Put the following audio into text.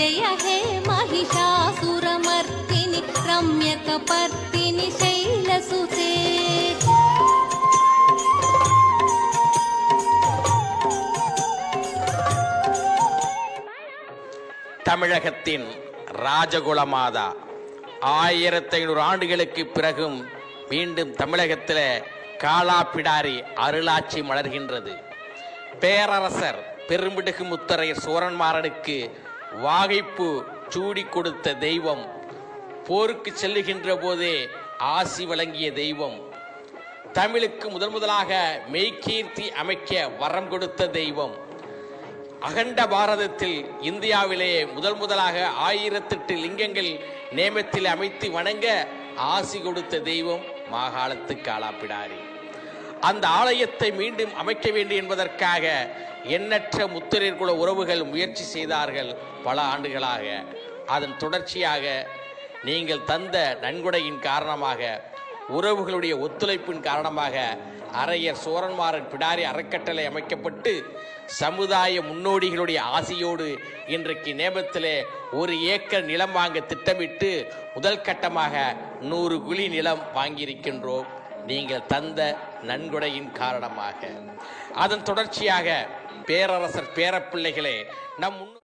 जय हे महिषासुरमर्दिनि रम्यकपर्दिनि शैलसुते தமிழகத்தின் ராஜகுலமாதா ஆயிரத்தி ஐநூறு ஆண்டுகளுக்கு பிறகும் மீண்டும் தமிழகத்தில் காலாப்பிடாரி அருளாட்சி மலர்கின்றது பேரரசர் பெரும்பிடுகு முத்தரையர் சோரன்மாறனுக்கு வாகைப்பு சூடி கொடுத்த தெய்வம். போருக்கு செல்லுகின்ற போதே ஆசி வழங்கிய தெய்வம். தமிழுக்கு முதன் முதலாக மெய்கீர்த்தி அமைக்க வரம் கொடுத்த தெய்வம். அகண்ட பாரதத்தில் இந்தியாவிலே முதல் முதலாக ஆயிரத்தெட்டு லிங்கங்கள் நேமத்தில் அமைத்து வணங்க ஆசி கொடுத்த தெய்வம் மாகாளத்து காலாப்பிடாரி அந்த ஆலயத்தை மீண்டும் அமைக்க வேண்டும் என்பதற்காக எண்ணற்ற முத்திரர் குல உறவுகள் முயற்சி செய்தார்கள் பல ஆண்டுகளாக. அதன் தொடர்ச்சியாக நீங்கள் தந்த நன்கொடையின் காரணமாக உறவுகளுடைய ஒத்துழைப்பின் காரணமாக அரையர் சோரன்மாறன் பிடாரி அறக்கட்டளை அமைக்கப்பட்டு சமுதாய முன்னோடிகளுடைய ஆசையோடு இன்றைக்கு நேபத்திலே ஒரு ஏக்கர் நிலம் வாங்க திட்டமிட்டு முதல் கட்டமாக நூறு குழி நிலம் வாங்கியிருக்கின்றோம். நீங்கள் தந்த நன்கொடையின் காரணமாக. அதன் தொடர்ச்சியாக பேரரசர் பேரப்பிள்ளைகளே நம்